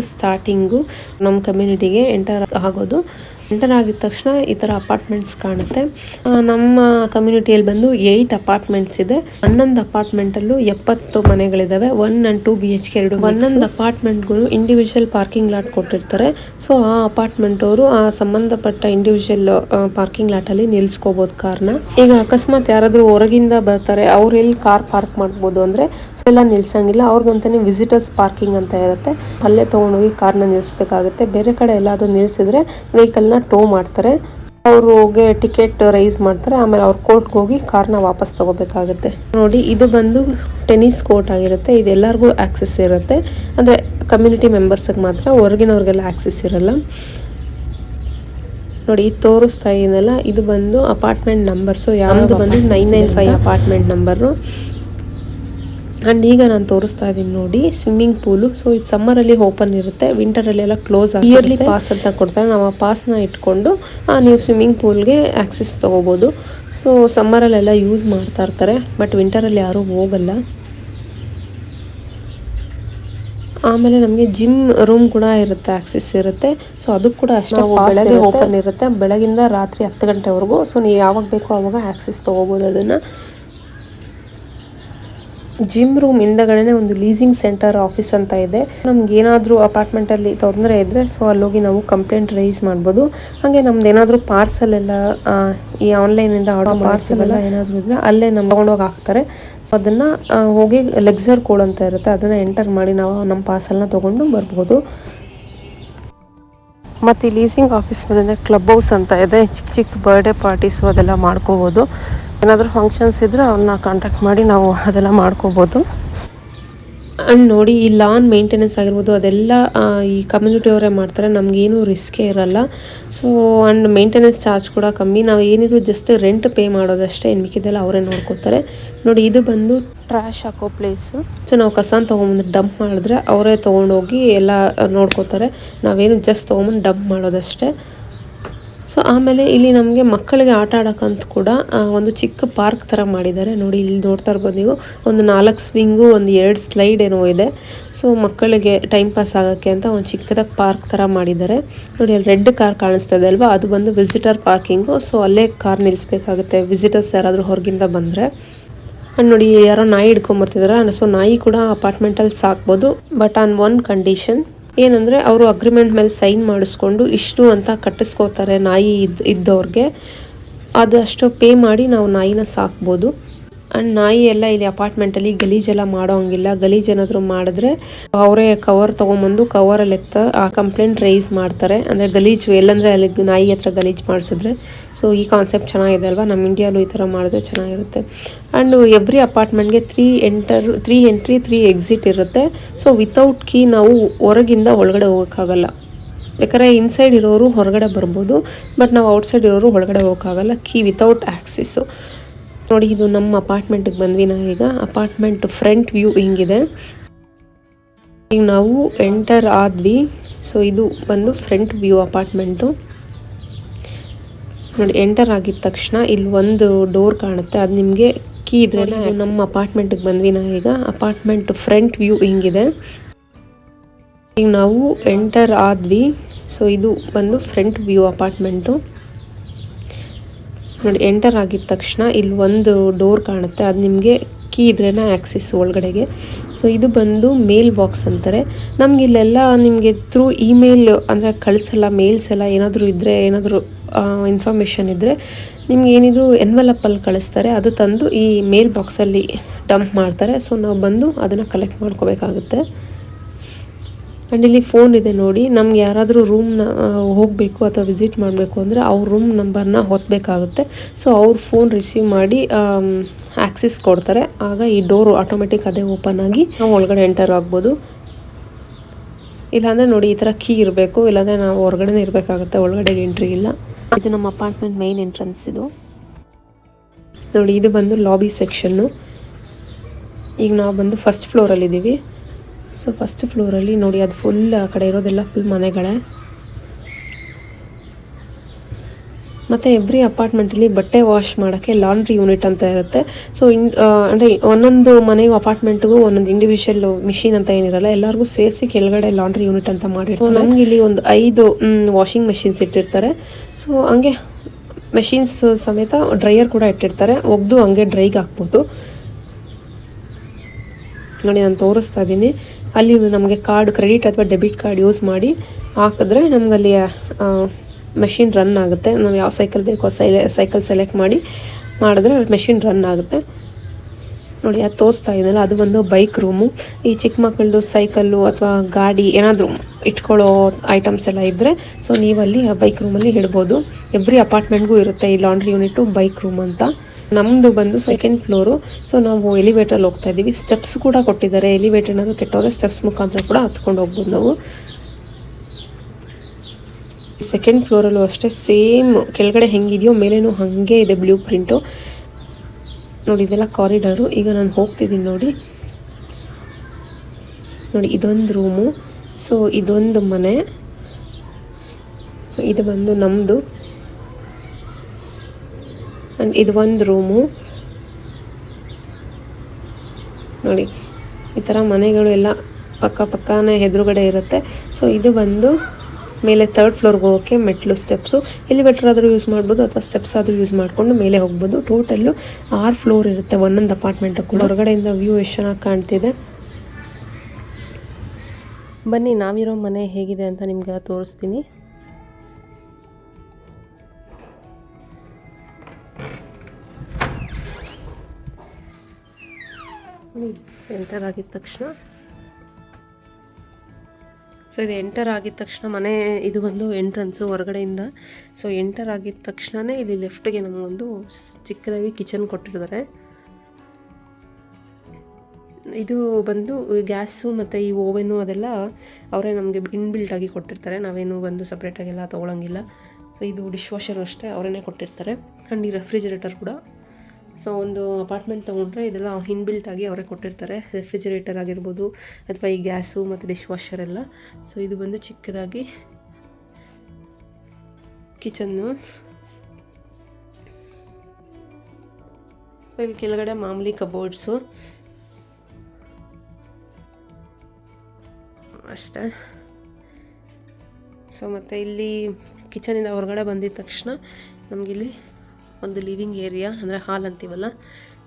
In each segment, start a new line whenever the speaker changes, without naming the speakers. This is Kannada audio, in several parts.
ಸ್ಟಾರ್ಟಿಂಗು ನಮ್ಮ ಕಮ್ಯುನಿಟಿಗೆ ಎಂಟರ್ ಆಗೋದು. ಎಂಟರ್ ಆಗಿದ ತಕ್ಷಣ ಈ ಥರ ಅಪಾರ್ಟ್ಮೆಂಟ್ಸ್ ಕಾಣುತ್ತೆ. ನಮ್ಮ ಕಮ್ಯುನಿಟಿಯಲ್ಲಿ ಬಂದು ಏಯ್ಟ್ ಅಪಾರ್ಟ್ಮೆಂಟ್ಸ್ ಇದೆ. ಒಂದೊಂದು ಅಪಾರ್ಟ್ಮೆಂಟಲ್ಲೂ ಎಪ್ಪತ್ತು ಮನೆಗಳಿದಾವೆ. One and two B H K ಎರಡು ಒಂದೊಂದು ಅಪಾರ್ಟ್ಮೆಂಟ್ಗಳು ಇಂಡಿವಿಜುವಲ್ ಪಾರ್ಕಿಂಗ್ ಲಾಟ್ ಕೊಟ್ಟಿರ್ತಾರೆ. ಸೊ ಆ ಅಪಾರ್ಟ್ಮೆಂಟ್ ಅವರು ಆ ಸಂಬಂಧಪಟ್ಟ ಇಂಡಿವಿಜುವಲ್ ಪಾರ್ಕಿಂಗ್ ಲಾಟಲ್ಲಿ ನಿಲ್ಸ್ಕೋಬೋದು ಕಾರ್ನ ಈಗ ಅಕಸ್ಮಾತ್ ಯಾರಾದರೂ ಹೊರಗಿಂದ ಬರ್ತಾರೆ, ಅವ್ರು ಎಲ್ಲಿ ಕಾರ್ ಪಾರ್ಕ್ ಮಾಡ್ಬೋದು ಅಂದರೆ ಸೊ, ಎಲ್ಲ ನಿಲ್ಸಂಗಿಲ್ಲ. ಅವ್ರಿಗಂತಾನೆ ವಿಸಿಟರ್ಸ್ ಪಾರ್ಕಿಂಗ್ ಅಂತ ಇರುತ್ತೆ. ಅಲ್ಲೇ ತೊಗೊಂಡೋಗಿ ಕಾರ್ನ ನಿಲ್ಲಿಸ್ಬೇಕಾಗುತ್ತೆ ಬೇರೆ ಕಡೆ ಎಲ್ಲಾದರೂ ನಿಲ್ಸಿದ್ರೆ ವೆಹಿಕಲ್ನ ಟೋ ಮಾಡ್ತಾರೆ. ಅವ್ರಿಗೆ ಟಿಕೆಟ್ ರೈಸ್ ಮಾಡ್ತಾರೆ. ಆಮೇಲೆ ಅವ್ರ ಕೋರ್ಟ್ಗೆ ಹೋಗಿ ಕಾರ್ನ ವಾಪಸ್ ತಗೋಬೇಕಾಗುತ್ತೆ. ನೋಡಿ ಇದು ಬಂದು ಟೆನಿಸ್ ಕೋರ್ಟ್ ಆಗಿರುತ್ತೆ. ಇದೆಲ್ಲರಿಗೂ ಆಕ್ಸೆಸ್ ಇರುತ್ತೆ. ಅಂದರೆ ಕಮ್ಯುನಿಟಿ ಮೆಂಬರ್ಸಿಗೆ ಮಾತ್ರ ಹೊರಗಿನವ್ರಿಗೆಲ್ಲ ಆಕ್ಸೆಸ್ ಇರಲ್ಲ. ನೋಡಿ ಇದು ತೋರಿಸ್ತಾ ಇದೆಯಲ್ಲ ಇದು ಬಂದು ಅಪಾರ್ಟ್ಮೆಂಟ್ ನಂಬರ್ಸು ಯಾವುದು ಬಂದು nine nine five apartment number. And ಈಗ ನಾನು ತೋರಿಸ್ತಾ ಇದ್ದೀನಿ ನೋಡಿ ಸ್ವಿಮ್ಮಿಂಗ್ ಪೂಲು ಸೊ ಇದು ಸಮ್ಮರಲ್ಲಿ ಓಪನ್ ಇರುತ್ತೆ. ವಿಂಟರಲ್ಲಿ ಎಲ್ಲ ಕ್ಲೋಸ್ ಇಯರ್ಲಿ ಪಾಸ್ ಅಂತ ಕೊಡ್ತಾರೆ. ನಾವು ಆ ಪಾಸ್ನ ಇಟ್ಕೊಂಡು ಆ, ನೀವು ಸ್ವಿಮ್ಮಿಂಗ್ ಪೂಲ್ಗೆ ಆಕ್ಸೆಸ್ ತೊಗೋಬೋದು. ಸೊ ಸಮ್ಮರಲ್ಲೆಲ್ಲ ಯೂಸ್ ಮಾಡ್ತಾ ಇರ್ತಾರೆ. ಬಟ್ ವಿಂಟರಲ್ಲಿ ಯಾರೂ ಹೋಗಲ್ಲ. ಆಮೇಲೆ ನಮಗೆ ಜಿಮ್ ರೂಮ್ ಕೂಡ ಇರುತ್ತೆ ಆಕ್ಸೆಸ್ ಇರುತ್ತೆ. ಸೊ ಅದಕ್ಕೆ ಕೂಡ ಅಷ್ಟೇ ಬೆಳಗ್ಗೆ ಓಪನ್ ಇರುತ್ತೆ. ಬೆಳಗಿಂದ ರಾತ್ರಿ ಹತ್ತು ಗಂಟೆವರೆಗೂ. ಸೊ ನೀವು ಯಾವಾಗ ಬೇಕೋ ಆವಾಗ ಆಕ್ಸೆಸ್ ತೊಗೋಬೋದು ಅದನ್ನು. ಜಿಮ್ ರೂಮ್ ಹಿಂದಗಡೆನೆ ಒಂದು ಲೀಸಿಂಗ್ ಸೆಂಟರ್ ಆಫೀಸ್ ಅಂತ ಇದೆ. ನಮ್ಗೆ ಏನಾದರೂ ಅಪಾರ್ಟ್ಮೆಂಟಲ್ಲಿ ತೊಂದರೆ ಇದ್ದರೆ ಸೊ ಅಲ್ಲೋಗಿ ನಾವು ಕಂಪ್ಲೇಂಟ್ ರೈಸ್ ಮಾಡ್ಬೋದು. ಹಾಗೆ ನಮ್ದು ಏನಾದರೂ ಪಾರ್ಸಲ್ ಎಲ್ಲ ಈ ಈ ಆನ್ಲೈನಿಂದ ಆರ್ಡರ್ ಪಾರ್ಸಲ್ ಎಲ್ಲ ಏನಾದರೂ ಇದ್ರೆ ಅಲ್ಲೇ ನಮ್ಮ ತಗೊಂಡೋಗಿ ಹಾಕ್ತಾರೆ. ಸೊ ಅದನ್ನ ಹೋಗಿ ಲೆಕ್ಸರ್ ಕೋಡ್ ಅಂತ ಇರುತ್ತೆ. ಅದನ್ನ ಎಂಟರ್ ಮಾಡಿ ನಾವು ನಮ್ಮ ಪಾರ್ಸಲ್ನ ತಗೊಂಡು ಬರ್ಬೋದು. ಮತ್ತು ಈ ಲೀಸಿಂಗ್ ಆಫೀಸ್ ಮೇಲೆ ಕ್ಲಬ್ ಹೌಸ್ ಅಂತ ಇದೆ. ಚಿಕ್ಕ ಚಿಕ್ಕ ಬರ್ಡೇ ಪಾರ್ಟೀಸು ಅದೆಲ್ಲ ಮಾಡ್ಕೋಬೋದು. ಏನಾದರೂ ಫಂಕ್ಷನ್ಸ್ ಇದ್ದರೆ ಅವ್ರನ್ನ ಕಾಂಟ್ಯಾಕ್ಟ್ ಮಾಡಿ ನಾವು ಅದೆಲ್ಲ ಮಾಡ್ಕೋಬೋದು. ಆ್ಯಂಡ್ ನೋಡಿ ಈ ಲಾನ್ ಮೇಂಟೆನೆನ್ಸ್ ಆಗಿರ್ಬೋದು, ಅದೆಲ್ಲ ಈ ಕಮ್ಯುನಿಟಿಯವರೇ ಮಾಡ್ತಾರೆ. ನಮಗೇನು ರಿಸ್ಕೇ ಇರಲ್ಲ. ಸೊ ಆ್ಯಂಡ್ ಮೇಂಟೆನೆನ್ಸ್ ಚಾರ್ಜ್ ಕೂಡ ಕಮ್ಮಿ. ನಾವು ಏನಿದ್ರು ಜಸ್ಟ್ ರೆಂಟ್ ಪೇ ಮಾಡೋದಷ್ಟೇ ಏನು ಮಿಕ್ಕಿದೆಲ್ಲ ಅವರೇ ನೋಡ್ಕೋತಾರೆ. ನೋಡಿ ಇದು ಬಂದು ಟ್ರ್ಯಾಶ್ ಹಾಕೋ ಪ್ಲೇಸು ಸೊ ನಾವು ಕಸಾನ ತೊಗೊಂಬಂದು ಡಂಪ್ ಮಾಡಿದ್ರೆ ಅವರೇ ತೊಗೊಂಡೋಗಿ ಎಲ್ಲ ನೋಡ್ಕೋತಾರೆ. ನಾವೇನು ಜಸ್ಟ್ ತೊಗೊಂಬಂದು ಡಂಪ್ ಮಾಡೋದಷ್ಟೇ. ಸೊ ಆಮೇಲೆ ಇಲ್ಲಿ ನಮಗೆ ಮಕ್ಕಳಿಗೆ ಆಟ ಆಡೋಕ್ಕಂತ ಕೂಡ ಒಂದು ಚಿಕ್ಕ ಪಾರ್ಕ್ ಥರ ಮಾಡಿದ್ದಾರೆ. ನೋಡಿ, ಇಲ್ಲಿ ನೋಡ್ತಾ ಇರ್ಬೋದು ನೀವು. ಒಂದು ನಾಲ್ಕು ಸ್ವಿಂಗು, ಒಂದು ಎರಡು ಸ್ಲೈಡ್ ಏನೋ ಇದೆ. ಸೊ ಮಕ್ಕಳಿಗೆ ಟೈಮ್ ಪಾಸ್ ಆಗೋಕ್ಕೆ ಅಂತ ಒಂದು ಚಿಕ್ಕದಾಗಿ ಪಾರ್ಕ್ ಥರ ಮಾಡಿದ್ದಾರೆ. ನೋಡಿ, ಅಲ್ಲಿ ರೆಡ್ ಕಾರ್ ಕಾಣಿಸ್ತಾ ಇದೆ ಅಲ್ವಾ? ಅದು ಬಂದು ವಿಸಿಟರ್ ಪಾರ್ಕಿಂಗು ಸೊ ಅಲ್ಲೇ ಕಾರ್ ನಿಲ್ಲಿಸ್ಬೇಕಾಗುತ್ತೆ ವಿಸಿಟರ್ಸ್ ಯಾರಾದರೂ ಹೊರಗಿಂದ ಬಂದರೆ. ನೋಡಿ, ಯಾರೋ ನಾಯಿ ಹಿಡ್ಕೊಂಬರ್ತಿದಾರೆ. ಸೊ ನಾಯಿ ಕೂಡ ಅಪಾರ್ಟ್ಮೆಂಟಲ್ಲಿ ಸಾಕ್ಬೋದು ಬಟ್ ಆನ್ ಒನ್ ಕಂಡೀಷನ್ ಏನಂದರೆ ಅವರು ಅಗ್ರಿಮೆಂಟ್ ಮೇಲೆ ಸೈನ್ ಮಾಡಿಸ್ಕೊಂಡು ಇಷ್ಟು ಅಂತ ಕಟ್ಟಿಸ್ಕೋತಾರೆ ನಾಯಿ ಇದ್ದ ಇದ್ದವ್ರಿಗೆ. ಅದಷ್ಟು ಪೇ ಮಾಡಿ ನಾವು ನಾಯಿನ ಸಾಕ್ಬೋದು. ಆ್ಯಂಡ್ ನಾಯಿ ಎಲ್ಲ ಇಲ್ಲಿ ಅಪಾರ್ಟ್ಮೆಂಟಲ್ಲಿ ಗಲೀಜೆಲ್ಲ ಮಾಡೋ ಹಂಗಿಲ್ಲ. ಗಲೀಜ್ ಏನಾದರೂ ಮಾಡಿದ್ರೆ ಅವರೇ ಕವರ್ ತೊಗೊಂಬಂದು ಕವರಲ್ಲಿ ಎತ್ತ ಆ ಕಂಪ್ಲೇಂಟ್ ರೈಸ್ ಮಾಡ್ತಾರೆ. ಅಂದರೆ ಗಲೀಜು ಎಲ್ಲಂದರೆ ಅಲ್ಲಿ ನಾಯಿ ಹತ್ರ ಗಲೀಜು ಮಾಡಿಸಿದ್ರೆ ಸೊ ಈ ಕಾನ್ಸೆಪ್ಟ್ ಚೆನ್ನಾಗಿದೆ ಅಲ್ವಾ? ನಮ್ಮ ಇಂಡಿಯಾಲೂ ಈ ಥರ ಮಾಡಿದ್ರೆ ಚೆನ್ನಾಗಿರುತ್ತೆ. And every ಅಪಾರ್ಟ್ಮೆಂಟ್ಗೆ three enter three entry three exit ಇರುತ್ತೆ. ಸೊ ವಿತೌಟ್ ಕೀ ನಾವು ಹೊರಗಿಂದ ಒಳಗಡೆ ಹೋಗೋಕ್ಕಾಗಲ್ಲ. ಬೇಕಾದ್ರೆ ಇನ್ಸೈಡ್ ಇರೋರು ಹೊರಗಡೆ ಬರ್ಬೋದು ಬಟ್ ನಾವು ಔಟ್ಸೈಡ್ ಇರೋರು ಒಳಗಡೆ ಹೋಗೋಕ್ಕಾಗಲ್ಲ ಕೀ ವಿತೌಟ್ ಆ್ಯಕ್ಸಿಸ್ಸು ನೋಡಿ, ಇದು ನಮ್ಮ ಅಪಾರ್ಟ್ಮೆಂಟಿಗೆ ಬಂದ್ವಿ ನಾವೀಗ ಅಪಾರ್ಟ್ಮೆಂಟ್ ಫ್ರಂಟ್ ವ್ಯೂ ಹಿಂಗಿದೆ. ಈಗ ನಾವು ಎಂಟರ್ ಆದ್ವಿ. ಸೊ ಇದು ಬಂದು ಫ್ರಂಟ್ ವ್ಯೂ ಅಪಾರ್ಟ್ಮೆಂಟು ನೋಡಿ ಎಂಟರ್ ಆಗಿದ ತಕ್ಷಣ ಇಲ್ಲಿ ಒಂದು ಡೋರ್ ಕಾಣುತ್ತೆ. ಅದು ನಿಮಗೆ ಕೀ ಇದ್ರೆ ನಮ್ಮ ಅಪಾರ್ಟ್ಮೆಂಟಿಗೆ ಬಂದ್ವಿ ನಾ ಈಗ. ಅಪಾರ್ಟ್ಮೆಂಟ್ ಫ್ರಂಟ್ ವ್ಯೂ ಹಿಂಗಿದೆ. ಈಗ ನಾವು ಎಂಟರ್ ಆದ್ವಿ. ಸೊ ಇದು ಬಂದು ಫ್ರಂಟ್ ವ್ಯೂ ಅಪಾರ್ಟ್ಮೆಂಟು ನೋಡಿ ಎಂಟರ್ ಆಗಿದ ತಕ್ಷಣ ಇಲ್ಲಿ ಒಂದು ಡೋರ್ ಕಾಣುತ್ತೆ. ಅದು ನಿಮಗೆ ಕೀ ಇದ್ರೇನ ಆ್ಯಕ್ಸಿಸ್ ಒಳಗಡೆಗೆ. ಸೊ ಇದು ಬಂದು ಮೇಲ್ ಬಾಕ್ಸ್ ಅಂತಾರೆ. ನಮ್ಗೆ ಇಲ್ಲೆಲ್ಲ ನಿಮಗೆ ಥ್ರೂ ಇಮೇಲ್ ಅಂದರೆ ಕಳಿಸಲ್ಲ ಮೇಲ್ಸ್ ಎಲ್ಲ ಏನಾದರೂ ಇದ್ದರೆ ಏನಾದರೂ ಇನ್ಫಾರ್ಮೇಷನ್ ಇದ್ದರೆ ನಿಮ್ಗೆ ಏನಿದ್ರು ಎನ್ವಲಪ್ಪಲ್ಲಿ ಕಳಿಸ್ತಾರೆ. ಅದು ತಂದು ಈ ಮೇಲ್ ಬಾಕ್ಸಲ್ಲಿ ಡಂಪ್ ಮಾಡ್ತಾರೆ. ಸೊ ನಾವು ಬಂದು ಅದನ್ನು ಕಲೆಕ್ಟ್ ಮಾಡ್ಕೋಬೇಕಾಗುತ್ತೆ. ಆ್ಯಂಡ್ ಇಲ್ಲಿ ಫೋನ್ ಇದೆ ನೋಡಿ. ನಮ್ಗೆ ಯಾರಾದರೂ ರೂಮ್ನ ಹೋಗಬೇಕು ಅಥವಾ ವಿಸಿಟ್ ಮಾಡಬೇಕು ಅಂದರೆ ಅವ್ರ ರೂಮ್ ನಂಬರ್ನ ಹೊತ್ತಬೇಕಾಗುತ್ತೆ ಸೊ ಅವ್ರ ಫೋನ್ ರಿಸೀವ್ ಮಾಡಿ ಆ್ಯಕ್ಸಿಸ್ ಕೊಡ್ತಾರೆ. ಆಗ ಈ ಡೋರು ಆಟೋಮೆಟಿಕ್ ಅದೇ ಓಪನ್ ಆಗಿ ನಾವು ಒಳಗಡೆ ಎಂಟರ್ ಆಗ್ಬೋದು. ಇಲ್ಲಾಂದರೆ ನೋಡಿ ಈ ಥರ ಕೀ ಇರಬೇಕು, ಇಲ್ಲಾಂದರೆ ನಾವು ಹೊರಗಡೆ ಇರಬೇಕಾಗುತ್ತೆ, ಒಳಗಡೆ ಎಂಟ್ರಿ ಇಲ್ಲ. ಇದು ನಮ್ಮ ಅಪಾರ್ಟ್ಮೆಂಟ್ ಮೈನ್ ಎಂಟ್ರೆನ್ಸ್ ಇದು. ನೋಡಿ, ಇದು ಬಂದು ಲಾಬಿ ಸೆಕ್ಷನ್ನು. ಈಗ ನಾವು ಬಂದು ಫಸ್ಟ್ ಫ್ಲೋರಲ್ಲಿದ್ದೀವಿ. ಸೊ, ಫಸ್ಟ್ ಫ್ಲೋರಲ್ಲಿ ನೋಡಿ, ಅದು ಫುಲ್ ಆ ಕಡೆ ಇರೋದೆಲ್ಲ ಫುಲ್ ಮನೆಗಳೇ. ಮತ್ತು ಎವ್ರಿ ಅಪಾರ್ಟ್ಮೆಂಟಲ್ಲಿ ಬಟ್ಟೆ ವಾಶ್ ಮಾಡೋಕ್ಕೆ ಲಾಂಡ್ರಿ ಯೂನಿಟ್ ಅಂತ ಇರುತ್ತೆ. ಸೊ ಇನ್ ಅಂದರೆ ಒಂದೊಂದು ಮನೆಗೂ ಅಪಾರ್ಟ್ಮೆಂಟ್ಗೂ ಒಂದೊಂದು ಇಂಡಿವಿಜುವಲ್ ಮಿಷಿನ್ ಅಂತ ಏನಿರಲ್ಲ, ಎಲ್ಲರಿಗೂ ಸೇರಿಸಿ ಕೆಳಗಡೆ ಲಾಂಡ್ರಿ ಯೂನಿಟ್ ಅಂತ ಮಾಡಿರ್ತಾರೆ. ನಮ್ಗೆ ಇಲ್ಲಿ ಒಂದು ಐದು ವಾಷಿಂಗ್ ಮೆಷಿನ್ಸ್ ಇಟ್ಟಿರ್ತಾರೆ. ಸೊ ಹಂಗೆ ಮೆಷಿನ್ಸ್ ಸಮೇತ ಡ್ರೈಯರ್ ಕೂಡ ಇಟ್ಟಿರ್ತಾರೆ. ಒಗ್ದು ಹಂಗೆ ಡ್ರೈಗೆ ಹಾಕ್ಬೋದು. ನೋಡಿ, ನಾನು ತೋರಿಸ್ತಾ ಇದ್ದೀನಿ ಅಲ್ಲಿ ನಮಗೆ ಕಾರ್ಡ್ ಕ್ರೆಡಿಟ್ ಅಥವಾ ಡೆಬಿಟ್ ಕಾರ್ಡ್ ಯೂಸ್ ಮಾಡಿ ಹಾಕಿದ್ರೆ ನಮ್ಗೆ ಅಲ್ಲಿ ಮೆಷಿನ್ ರನ್ ಆಗುತ್ತೆ. ನಾವು ಯಾವ ಸೈಕಲ್ ಬೇಕೋ ಸೈಲೆ ಸೈಕಲ್ ಸೆಲೆಕ್ಟ್ ಮಾಡಿ ಮಾಡಿದ್ರೆ ಮೆಷಿನ್ ರನ್ ಆಗುತ್ತೆ. ನೋಡಿ ಅದು ತೋರಿಸ್ತಾ ಇದ್ದಲ್ಲ ಅದು ಒಂದು ಬೈಕ್ ರೂಮು ಈ ಚಿಕ್ಕ ಮಕ್ಕಳದು ಸೈಕಲ್ಲು ಅಥವಾ ಗಾಡಿ ಏನಾದರೂ ಇಟ್ಕೊಳ್ಳೋ ಐಟಮ್ಸ್ ಎಲ್ಲ ಇದ್ದರೆ ಸೊ ನೀವಲ್ಲಿ ಆ ಬೈಕ್ ರೂಮಲ್ಲಿ ಇಡ್ಬೋದು ಎವ್ರಿ ಅಪಾರ್ಟ್ಮೆಂಟ್ಗೂ ಇರುತ್ತೆ ಈ ಲಾಂಡ್ರಿ ಯೂನಿಟು ಬೈಕ್ ರೂಮ್ ಅಂತ. ನಮ್ಮದು ಬಂದು ಸೆಕೆಂಡ್ ಫ್ಲೋರು ಸೊ ನಾವು ಎಲಿವೇಟ್ರಲ್ಲಿ ಹೋಗ್ತಾ ಇದ್ದೀವಿ. ಸ್ಟೆಪ್ಸ್ ಕೂಡ ಕೊಟ್ಟಿದ್ದಾರೆ. ಎಲಿವೇಟರ್ ಏನಾದರೂ ಕೆಟ್ಟೋದ್ರೆ ಸ್ಟೆಪ್ಸ್ ಮುಖಾಂತರ ಕೂಡ ಹತ್ಕೊಂಡು ಹೋಗ್ಬೋದು ನಾವು. ಸೆಕೆಂಡ್ ಫ್ಲೋರಲ್ಲೂ ಅಷ್ಟೇ ಸೇಮ್ ಕೆಳಗಡೆ ಹೆಂಗಿದೆಯೋ ಮೇಲೇನೂ ಹಾಗೆ ಇದೆ ಬ್ಲೂ ಪ್ರಿಂಟು ನೋಡಿ, ಇದೆಲ್ಲ ಕಾರಿಡಾರು ಈಗ ನಾನು ಹೋಗ್ತಿದ್ದೀನಿ ನೋಡಿ. ನೋಡಿ, ಇದೊಂದು ರೂಮು ಸೊ ಇದೊಂದು ಮನೆ. ಇದು ಬಂದು ನಮ್ಮದು ಆ್ಯಂಡ್ ಇದು ಒಂದು ರೂಮು ನೋಡಿ, ಈ ಥರ ಮನೆಗಳು ಎಲ್ಲ ಪಕ್ಕ ಪಕ್ಕನೇ ಎದುರುಗಡೆ ಇರುತ್ತೆ. ಸೊ ಇದು ಬಂದು ಮೇಲೆ ಥರ್ಡ್ ಫ್ಲೋರ್ಗೆ ಹೋಗೋಕ್ಕೆ ಮೆಟ್ಲು ಸ್ಟೆಪ್ಸು ಎಲಿವೇಟರ್ ಆದರೂ ಯೂಸ್ ಮಾಡ್ಬೋದು, ಅಥವಾ ಸ್ಟೆಪ್ಸ್ ಆದರೂ ಯೂಸ್ ಮಾಡಿಕೊಂಡು ಮೇಲೆ ಹೋಗ್ಬೋದು. ಟೋಟಲ್ಲು ಆರು ಫ್ಲೋರ್ ಇರುತ್ತೆ, ಒಂದೊಂದು ಅಪಾರ್ಟ್ಮೆಂಟ್ ಕೂಡ. ಹೊರಗಡೆಯಿಂದ ವ್ಯೂ ಎಷ್ಟು ಚೆನ್ನಾಗಿ ಕಾಣ್ತಿದೆ. ಬನ್ನಿ, ನಾವಿರೋ ಮನೆ ಹೇಗಿದೆ ಅಂತ ನಿಮ್ಗೆ ತೋರಿಸ್ತೀನಿ. ಎಂಟರ್ ಆಗಿದ ತಕ್ಷಣ. ಸೊ ಇದು ಎಂಟರ್ ಆಗಿದ ತಕ್ಷಣ ಮನೆ, ಇದು ಒಂದು ಎಂಟ್ರೆನ್ಸು ಹೊರಗಡೆಯಿಂದ. ಸೊ ಎಂಟರ್ ಆಗಿದ ತಕ್ಷಣವೇ ಇಲ್ಲಿ ಲೆಫ್ಟ್ಗೆ ನಮಗೊಂದು ಚಿಕ್ಕದಾಗಿ ಕಿಚನ್ ಕೊಟ್ಟಿದ್ದಾರೆ. ಇದು ಬಂದು ಗ್ಯಾಸು ಮತ್ತು ಈ ಓವೆನು ಅದೆಲ್ಲ ಅವರೇ ನಮಗೆ ಇನ್ಬಿಲ್ಟ್ ಆಗಿ ಕೊಟ್ಟಿರ್ತಾರೆ. ನಾವೇನು ಬಂದು ಸಪ್ರೇಟಾಗೆಲ್ಲ ತೊಗೊಳಂಗಿಲ್ಲ. ಸೊ ಇದು ಡಿಶ್ ವಾಷರು ಅಷ್ಟೇ ಅವರೇ ಕೊಟ್ಟಿರ್ತಾರೆ. ಆ್ಯಂಡ್ ಈ ರೆಫ್ರಿಜರೇಟರ್ ಕೂಡ. ಸೊ ಒಂದು ಅಪಾರ್ಟ್ಮೆಂಟ್ ತೊಗೊಂಡ್ರೆ ಇದೆಲ್ಲ ಇನ್ಬಿಲ್ಟ್ ಆಗಿ ಅವರೇ ಕೊಟ್ಟಿರ್ತಾರೆ. ರೆಫ್ರಿಜರೇಟರ್ ಆಗಿರ್ಬೋದು, ಅಥವಾ ಈ ಗ್ಯಾಸು ಮತ್ತು ಡಿಶ್ ವಾಷರ್ ಎಲ್ಲ. ಸೊ ಇದು ಬಂದು ಚಿಕ್ಕದಾಗಿ ಕಿಚನ್ನು ಸೊ ಇಲ್ಲಿ ಕೆಳಗಡೆ ಮಾಮೂಲಿ ಕಬೋರ್ಡ್ಸು ಅಷ್ಟೇ. ಸೊ ಮತ್ತು ಇಲ್ಲಿ ಕಿಚನಿಂದ ಹೊರಗಡೆ ಬಂದಿದ ತಕ್ಷಣ ನಮಗಿಲ್ಲಿ ಒಂದು ಲಿವಿಂಗ್ ಏರಿಯಾ ಅಂದರೆ ಹಾಲ್ ಅಂತೀವಲ್ಲ?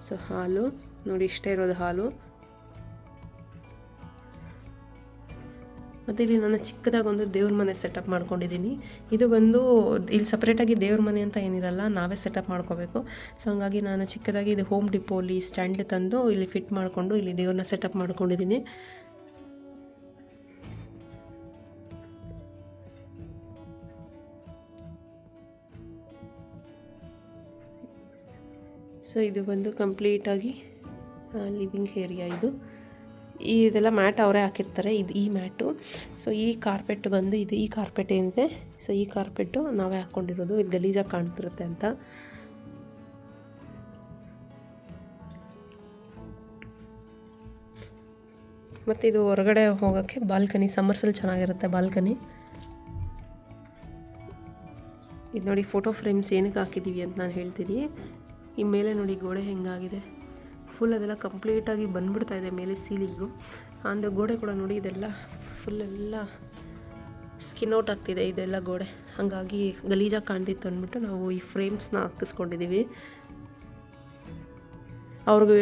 ಸೊ ಹಾಲು ನೋಡಿ ಇಷ್ಟೇ ಇರೋದು ಹಾಲು ಮತ್ತು ಇಲ್ಲಿ ನಾನು ಚಿಕ್ಕದಾಗಿ ಒಂದು ದೇವ್ರ ಮನೆ ಸೆಟಪ್ ಮಾಡ್ಕೊಂಡಿದ್ದೀನಿ. ಇದು ಬಂದು, ಇಲ್ಲಿ ಸಪ್ರೇಟಾಗಿ ದೇವ್ರ ಮನೆ ಅಂತ ಏನಿರಲ್ಲ, ನಾವೇ ಸೆಟಪ್ ಮಾಡ್ಕೋಬೇಕು. ಸೊ ಹಂಗಾಗಿ ನಾನು ಚಿಕ್ಕದಾಗಿ ಇದು ಹೋಮ್ ಡಿಪೋಲಿ ಸ್ಟ್ಯಾಂಡ್ ತಂದು ಇಲ್ಲಿ ಫಿಟ್ ಮಾಡಿಕೊಂಡು ಇಲ್ಲಿ ದೇವ್ರನ್ನ ಸೆಟಪ್ ಮಾಡ್ಕೊಂಡಿದ್ದೀನಿ. ಸೊ ಇದು ಬಂದು ಕಂಪ್ಲೀಟಾಗಿ ಲಿವಿಂಗ್ ಏರಿಯಾ ಇದು. ಈ ಇದೆಲ್ಲ ಮ್ಯಾಟ್ ಅವರೇ ಹಾಕಿರ್ತಾರೆ, ಇದು ಈ ಮ್ಯಾಟು. ಸೊ ಈ ಕಾರ್ಪೆಟ್ ಬಂದು ಇದು ಈ ಕಾರ್ಪೆಟ್ ಏನಿದೆ, ಸೊ ಈ ಕಾರ್ಪೆಟ್ಟು ನಾವೇ ಹಾಕ್ಕೊಂಡಿರೋದು ಇದು ಗಲೀಜಾಗಿ ಕಾಣ್ತಿರುತ್ತೆ ಅಂತ. ಮತ್ತು ಇದು ಹೊರಗಡೆ ಹೋಗೋಕ್ಕೆ ಬಾಲ್ಕನಿ, ಸಮ್ಮರ್ಸಲ್ಲಿ ಚೆನ್ನಾಗಿರುತ್ತೆ ಬಾಲ್ಕನಿ. ಇದು ನೋಡಿ ಫೋಟೋ ಫ್ರೇಮ್ಸ್ ಏನಕ್ಕೆ ಹಾಕಿದ್ದೀವಿ ಅಂತ ನಾನು ಹೇಳ್ತೀನಿ. ಈ ಮೇಲೆ ನೋಡಿ ಗೋಡೆ ಹೆಂಗಾಗಿದೆ. ಫುಲ್ ಅದೆಲ್ಲ ಕಂಪ್ಲೀಟಾಗಿ ಬಂದ್ಬಿಡ್ತಾ ಇದೆ ಮೇಲೆ ಸೀಲಿಂಗು ಅಂದರೆ ಗೋಡೆ ಕೂಡ ನೋಡಿ ಇದೆಲ್ಲ ಫುಲ್ ಎಲ್ಲ ಸ್ಕಿನ್ ಔಟ್ ಆಗ್ತಿದೆ ಇದೆಲ್ಲ ಗೋಡೆ. ಹಾಗಾಗಿ ಗಲೀಜಾಗಿ ಕಾಣ್ತಿತ್ತು ಅಂದ್ಬಿಟ್ಟು ನಾವು ಈ ಫ್ರೇಮ್ಸ್ನ ಹಾಕಿಸ್ಕೊಂಡಿದ್ದೀವಿ ಅವ್ರಿಗೆ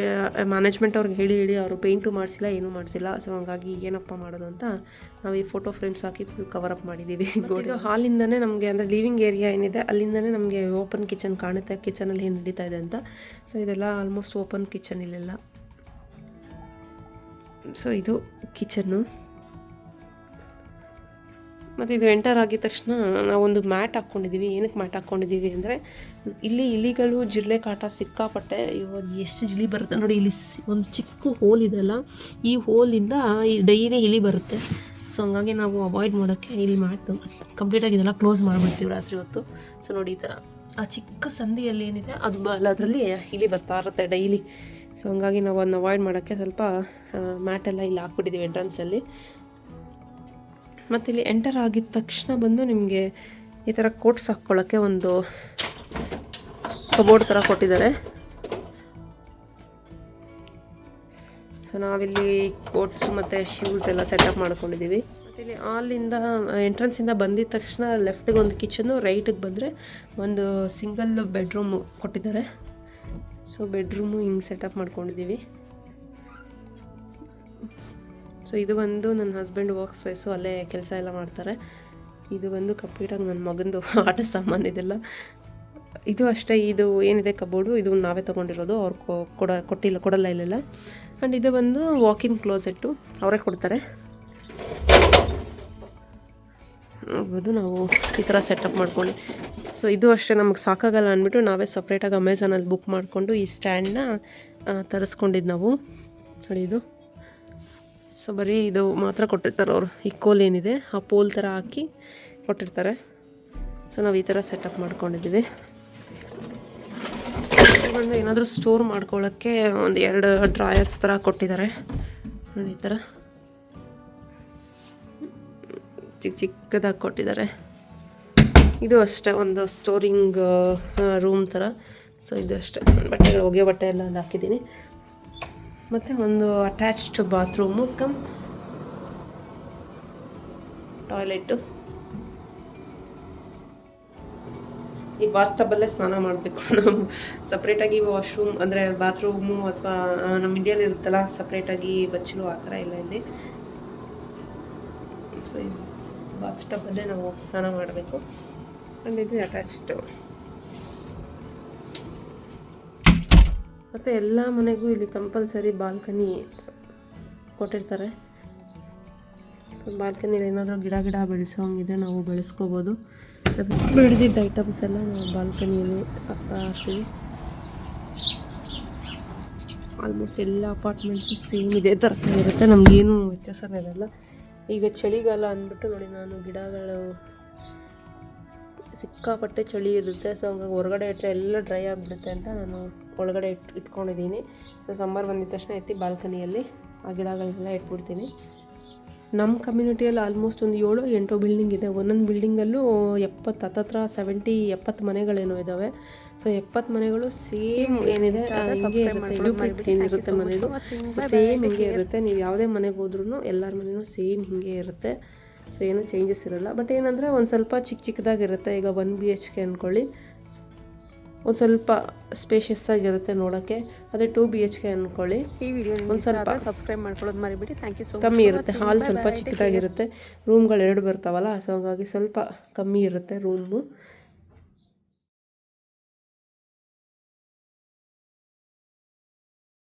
ಮ್ಯಾನೇಜ್ಮೆಂಟ್ ಅವ್ರಿಗೆ ಹೇಳಿ ಹೇಳಿ ಅವರು ಪೇಂಟು ಮಾಡಿಸಿಲ್ಲ ಏನೂ ಮಾಡಿಸಿಲ್ಲ. ಸೊ ಹಂಗಾಗಿ ಏನಪ್ಪ ಮಾಡೋದು ಅಂತ ನಾವು ಈ ಫೋಟೋ ಫ್ರೇಮ್ಸ್ ಹಾಕಿ ಫುಲ್ ಕವರ್ ಅಪ್ ಮಾಡಿದ್ದೀವಿ ಗೋಡೆ. ಹಾಲಿಂದನೇ ನಮಗೆ ಅಂದರೆ ಲಿವಿಂಗ್ ಏರಿಯಾ ಏನಿದೆ ಅಲ್ಲಿಂದನೇ ನಮಗೆ ಓಪನ್ ಕಿಚನ್ ಕಾಣುತ್ತೆ ಕಿಚನಲ್ಲಿ ಏನು ನಡೀತಾ ಇದೆ ಅಂತ. ಸೊ ಇದೆಲ್ಲ ಆಲ್ಮೋಸ್ಟ್ ಓಪನ್ ಕಿಚನ್ ಇಲ್ಲೆಲ್ಲ. ಸೊ ಇದು ಕಿಚನ್ನು ಮತ್ತು ಇದು ಎಂಟರ್ ಆಗಿದ ತಕ್ಷಣ ನಾವೊಂದು ಮ್ಯಾಟ್ ಹಾಕ್ಕೊಂಡಿದ್ದೀವಿ ಏನಕ್ಕೆ ಮ್ಯಾಟ್ ಹಾಕ್ಕೊಂಡಿದ್ದೀವಿ ಅಂದರೆ ಇಲ್ಲಿ ಇಲಿಗಳು, ಜಿರಳೆ ಕಾಟ ಸಿಕ್ಕಾಪಟ್ಟೆ ಇವಾಗ ಎಷ್ಟು ಇಲಿ ಬರುತ್ತೆ ನೋಡಿ, ಇಲ್ಲಿ ಒಂದು ಚಿಕ್ಕ ಹೋಲ್ ಇದೆಲ್ಲ ಈ ಹೋಲಿಂದ ಈ ಡೈಲಿ ಇಲಿ ಬರುತ್ತೆ. ಸೊ ಹಂಗಾಗಿ ನಾವು ಅವಾಯ್ಡ್ ಮಾಡೋಕ್ಕೆ ಇಲ್ಲಿ ಮ್ಯಾಟು ಕಂಪ್ಲೀಟಾಗಿ ಇದೆಲ್ಲ ಕ್ಲೋಸ್ ಮಾಡಿಬಿಡ್ತೀವಿ ರಾತ್ರಿ ಹೊತ್ತು. ಸೊ ನೋಡಿ ಈ ಥರ. ಆ ಚಿಕ್ಕ ಸಂದಿಯಲ್ಲಿ ಏನಿದೆ, ಅದು ಬ ಅದರಲ್ಲಿ ಇಲಿ ಬರ್ತಾ ಇರುತ್ತೆ ಡೈಲಿ ಸೊ ಹಂಗಾಗಿ ನಾವು ಅದನ್ನ ಅವಾಯ್ಡ್ ಮಾಡೋಕ್ಕೆ ಸ್ವಲ್ಪ ಮ್ಯಾಟೆಲ್ಲ ಇಲ್ಲಿ ಹಾಕ್ಬಿಟ್ಟಿದ್ದೀವಿ ಎಂಟ್ರೆನ್ಸಲ್ಲಿ ಮತ್ತು ಇಲ್ಲಿ ಎಂಟರ್ ಆಗಿದ ತಕ್ಷಣ ಬಂದು ನಿಮಗೆ ಈ ಥರ ಕೋಟ್ಸ್ ಹಾಕ್ಕೊಳ್ಳೋಕ್ಕೆ ಒಂದು ಕಬೋರ್ಡ್ ಥರ ಕೊಟ್ಟಿದ್ದಾರೆ. ಸೊ ನಾವಿಲ್ಲಿ ಕೋಟ್ಸ್ ಮತ್ತು ಶೂಸ್ ಎಲ್ಲ ಸೆಟಪ್ ಮಾಡ್ಕೊಂಡಿದ್ದೀವಿ ಮತ್ತು ಇಲ್ಲಿ ಆಲಿಂದ ಎಂಟ್ರೆನ್ಸಿಂದ ಬಂದಿದ ತಕ್ಷಣ ಲೆಫ್ಟಿಗೆ ಒಂದು ಕಿಚನ್ನು ರೈಟಿಗೆ ಬಂದರೆ ಒಂದು ಸಿಂಗಲ್ ಬೆಡ್ರೂಮು ಕೊಟ್ಟಿದ್ದಾರೆ. ಸೊ ಬೆಡ್ರೂಮು ಹಿಂಗೆ ಸೆಟಪ್ ಮಾಡ್ಕೊಂಡಿದ್ದೀವಿ ಸೊ ಇದು ಒಂದು ನನ್ನ ಹಸ್ಬೆಂಡ್ ವರ್ಕ್ ಸ್ಪೇಸು ಅಲ್ಲೇ ಕೆಲಸ ಎಲ್ಲ ಮಾಡ್ತಾರೆ. ಇದು ಬಂದು ಕಂಪ್ಲೀಟಾಗಿ ನನ್ನ ಮಗಂದು ಆಟ ಸಾಮಾನು ಇದೆಲ್ಲ. ಇದು ಅಷ್ಟೇ, ಇದು ಏನಿದೆ ಕಬೋರ್ಡು ಇದು ನಾವೇ ತೊಗೊಂಡಿರೋದು. ಅವ್ರು ಕೊಡ, ಕೊಟ್ಟಿಲ್ಲ, ಕೊಡಲ್ಲ ಇಲ್ಲೆಲ್ಲ. ಆ್ಯಂಡ್ ಇದು ಬಂದು ವಾಕಿನ್ ಕ್ಲೋಸೆಟ್ಟು ಅವರೇ ಕೊಡ್ತಾರೆ. ನೋಡ್ಬೋದು ನಾವು ಈ ಥರ ಸೆಟಪ್ ಮಾಡ್ಕೊಂಡು. ಸೊ ಇದು ಅಷ್ಟೇ, ನಮಗೆ ಸಾಕಾಗಲ್ಲ ಅಂದ್ಬಿಟ್ಟು ನಾವೇ ಸಪ್ರೇಟಾಗಿ ಅಮೆಝಾನಲ್ಲಿ ಬುಕ್ ಮಾಡಿಕೊಂಡು ಈ ಸ್ಟ್ಯಾಂಡನ್ನ ತರಿಸ್ಕೊಂಡಿದ್ದು ನಾವು. ನೋಡಿ ಇದು. ಸೊ ಬರೀ ಇದು ಮಾತ್ರ ಕೊಟ್ಟಿರ್ತಾರೆ ಅವರು. ಈ ಕೋಲ್ ಏನಿದೆ, ಆ ಪೋಲ್ ಥರ ಹಾಕಿ ಕೊಟ್ಟಿರ್ತಾರೆ. ಸೊ ನಾವು ಈ ಥರ ಸೆಟಪ್ ಮಾಡ್ಕೊಂಡಿದ್ದೀವಿ. ಬಂದು ಏನಾದರೂ ಸ್ಟೋರ್ ಮಾಡ್ಕೊಳ್ಳೋಕ್ಕೆ ಒಂದು ಎರಡು ಡ್ರಾಯರ್ಸ್ ಥರ ಕೊಟ್ಟಿದ್ದಾರೆ. ನೋಡಿ ಈ ಥರ ಚಿಕ್ಕ ಚಿಕ್ಕದಾಗಿ ಕೊಟ್ಟಿದ್ದಾರೆ. ಇದು ಅಷ್ಟೇ, ಒಂದು ಸ್ಟೋರಿಂಗ್ ರೂಮ್ ಥರ ಸೊ ಇದು ಅಷ್ಟೇ. ಬಟ್ಟೆಗಳು ಒಗೆ ಬಟ್ಟೆ ಎಲ್ಲ ಹಾಕಿದ್ದೀನಿ. ಮತ್ತು ಒಂದು ಅಟ್ಯಾಚ್ಡ್ ಬಾತ್ರೂಮು ಕಮ್ ಟಾಯ್ಲೆಟ್ ಈ ಟಬ್ಬಲ್ಲೇ ಸ್ನಾನ ಮಾಡಬೇಕು. ನಾವು ಸಪ್ರೇಟಾಗಿ ವಾಶ್ರೂಮ್ ಅಂದರೆ ಬಾತ್ರೂಮು ಅಥವಾ ನಮ್ಮ ಇಂಡಿಯಲ್ಲಿ ಇರುತ್ತಲ್ಲ ಸಪ್ರೇಟಾಗಿ ಬಚ್ಚಲು ಆ ಥರ ಇಲ್ಲ ಇಲ್ಲಿ. ಸೊ ಬಾತ್ ಟಬ್ಬಲ್ಲೇ ನಾವು ಸ್ನಾನ ಮಾಡಬೇಕು. ಅಲ್ಲಿ ಅಟ್ಯಾಚ್ಡ್ ಮತ್ತು ಎಲ್ಲ ಮನೆಗೂ ಇಲ್ಲಿ ಕಂಪಲ್ಸರಿ ಬಾಲ್ಕನಿ ಕೊಟ್ಟಿರ್ತಾರೆ. ಸೊ ಬಾಲ್ಕನಿಲಿ ಏನಾದರೂ ಗಿಡ ಗಿಡ ಬೆಳೆಸೋಂಗಿದ್ರೆ ನಾವು ಬೆಳೆಸ್ಕೋಬೋದು. ಬೆಳೆದಿದ್ದ ಐಟಮ್ಸ್ ಎಲ್ಲ ನಾವು ಬಾಲ್ಕನಿಯಲ್ಲಿ ಹಾಕ್ತಾ ಹಾಕ್ತೀವಿ ಆಲ್ಮೋಸ್ಟ್ ಎಲ್ಲ ಅಪಾರ್ಟ್ಮೆಂಟ್ಸು ಸೇಮ್ ಇದೇ ಥರ ಇರುತ್ತೆ. ನಮಗೇನು ವ್ಯತ್ಯಾಸನೇ ಇರಲ್ಲ. ಈಗ ಚಳಿಗಾಲ ಅಂದ್ಬಿಟ್ಟು ನೋಡಿ, ನಾನು ಗಿಡಗಳು ಸಿಕ್ಕಾಪಟ್ಟೆ ಚಳಿ ಇರುತ್ತೆ. ಸೊ ಹಂಗಾಗಿ ಹೊರಗಡೆ ಇಟ್ಟರೆ ಎಲ್ಲ ಡ್ರೈ ಆಗಿಬಿಡುತ್ತೆ ಅಂತ ನಾನು ಒಳಗಡೆ ಇಟ್ಟು ಇಟ್ಕೊಂಡಿದ್ದೀನಿ. ಸೊ ಸಮ್ಮರ್ ಬಂದಿದ ತಕ್ಷಣ ಎತ್ತಿ ಬಾಲ್ಕನಿಯಲ್ಲಿ ಆ ಗಿಡಗಳನ್ನೆಲ್ಲ ಇಟ್ಬಿಡ್ತೀನಿ. ನಮ್ಮ ಕಮ್ಯುನಿಟಿಯಲ್ಲಿ ಆಲ್ಮೋಸ್ಟ್ ಒಂದು ಏಳು ಎಂಟು ಬಿಲ್ಡಿಂಗ್ ಇದೆ. ಒಂದೊಂದು ಬಿಲ್ಡಿಂಗಲ್ಲೂ ಎಪ್ಪತ್ತು ಹತ್ತತ್ರ ಸೆವೆಂಟಿ ಎಪ್ಪತ್ತು ಮನೆಗಳೇನೋ ಇದ್ದಾವೆ ಸೊ ಎಪ್ಪತ್ತು ಮನೆಗಳು ಸೇಮ್ ಏನಿದೆ. ಇರುತ್ತೆ. ಸೇಮ್ ಹಿಂಗೆ ಇರುತ್ತೆ. ನೀವು ಯಾವುದೇ ಮನೆಗೆ ಹೋದ್ರೂ ಎಲ್ಲರ ಮನೆಯೂ ಸೇಮ್ ಹಿಂಗೆ ಇರುತ್ತೆ. ಸೊ ಏನೂ ಚೇಂಜಸ್ ಇರೋಲ್ಲ. ಬಟ್ ಏನಂದರೆ ಒಂದು ಸ್ವಲ್ಪ ಚಿಕ್ಕ ಚಿಕ್ಕದಾಗಿರುತ್ತೆ. ಈಗ ಒನ್ ಬಿ ಎಚ್ ಕೆ ಅಂದ್ಕೊಳ್ಳಿ ಒಂದು ಸ್ವಲ್ಪ ಸ್ಪೇಷಿಯಸ್ ಆಗಿರುತ್ತೆ ನೋಡೋಕ್ಕೆ ಅದೇ ಟೂ ಬಿ ಎಚ್ ಕೆ ಅಂದ್ಕೊಳ್ಳಿ
ಈ ವಿಡಿಯೋ
ಒಂದು ಸ್ವಲ್ಪ
ಸಬ್ಸ್ಕ್ರೈಬ್ ಮಾಡ್ಕೊಳ್ಳೋದು ಮರಿಬೇಡಿ. ಥ್ಯಾಂಕ್ ಯು ಸೊ
ಕಮ್ಮಿ ಇರುತ್ತೆ. ಹಾಲ್ ಸ್ವಲ್ಪ ಚಿಕ್ಕದಾಗಿರುತ್ತೆ. ರೂಮ್ಗಳು ಎರಡು ಬರ್ತಾವಲ್ಲ ಸೊ ಹಾಗಾಗಿ ಸ್ವಲ್ಪ ಕಮ್ಮಿ ಇರುತ್ತೆ ರೂಮು